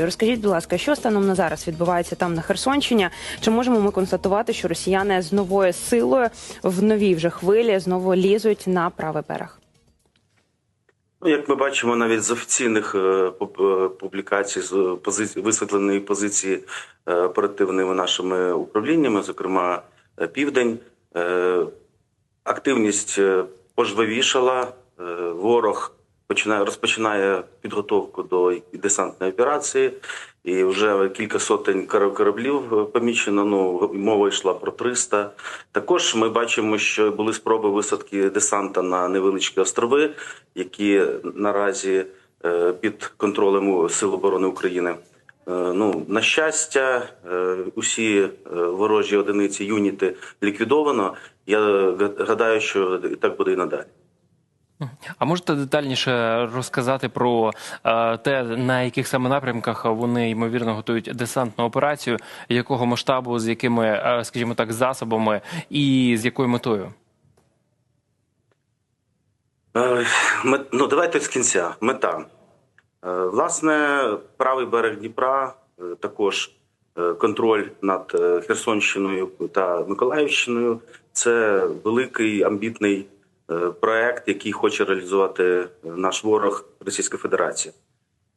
Розкажіть, будь ласка, що станом на зараз відбувається там на Херсонщині? Чи можемо ми констатувати, що росіяни з новою силою в новій вже хвилі знову лізуть на правий берег? Ну, як ми бачимо, навіть з офіційних е, е, публікацій з позиції висвітленої позиції е, оперативними нашими управліннями, зокрема е, Південь, е, активність е, пожвавішала. е, Ворог починає розпочинає підготовку до десантної операції, і вже кілька сотень кор- кораблів е, помічено. Ну мова йшла про 300. Також ми бачимо, що були спроби висадки десанта на невеличкі острови, які наразі е, під контролем Сил оборони України. Е, Ну, на щастя, усі ворожі одиниці юніти ліквідовано. Я га- гадаю, що так буде і надалі. А можете детальніше розказати про е, те, на яких саме напрямках вони ймовірно готують десантну операцію, якого масштабу, з якими, е, скажімо так, засобами і з якою метою? Е, Ну, давайте з кінця. Мета. Власне, правий берег Дніпра, також контроль над Херсонщиною та Миколаївщиною. Це великий амбітний проект, який хоче реалізувати е, наш ворог Російська Федерація.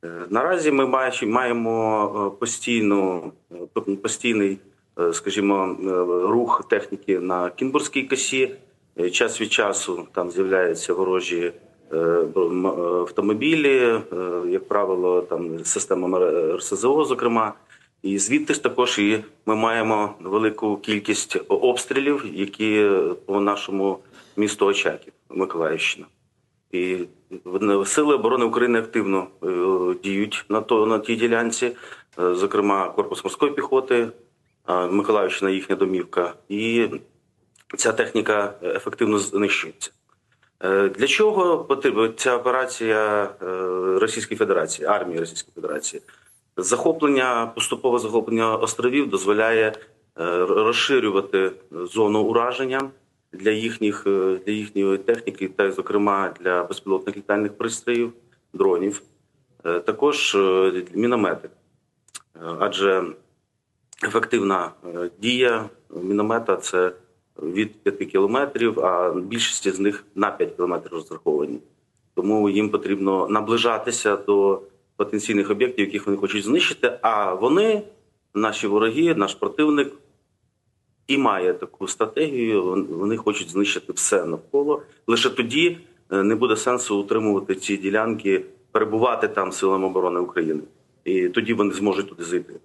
Е, Наразі ми маємо- е, постійну, е, постійний, е, скажімо, е, рух техніки на Кінбурзькій косі. Е, Час від часу там з'являються ворожі е, е, автомобілі, е, як правило, там з системами РСЗО, зокрема. І звідти ж також і ми маємо велику кількість обстрілів, які по нашому місту Очаків, Миколаївщина. І сили оборони України активно е, діють на то на тій ділянці, е, зокрема корпус морської піхоти, е, Миколаївщина їхня домівка, і ця техніка ефективно знищується. Для чого потрібна ця операція Російської Федерації, армії Російської Федерації? Захоплення, поступове захоплення островів дозволяє розширювати зону ураження для їхніх е, для їхньої техніки, та зокрема для безпілотних літальних пристроїв, дронів, Е, також е, міномети. Адже ефективна дія міномета це від 5 кілометрів, а більшість з них на 5 кілометрів розраховані. Тому їм потрібно наближатися до потенційних об'єктів, яких вони хочуть знищити. А вони, наші вороги, наш противник, і має таку стратегію. Вони хочуть знищити все навколо. Лише тоді е, не буде сенсу утримувати ці ділянки, перебувати там силам оборони України. І тоді вони зможуть туди зайти.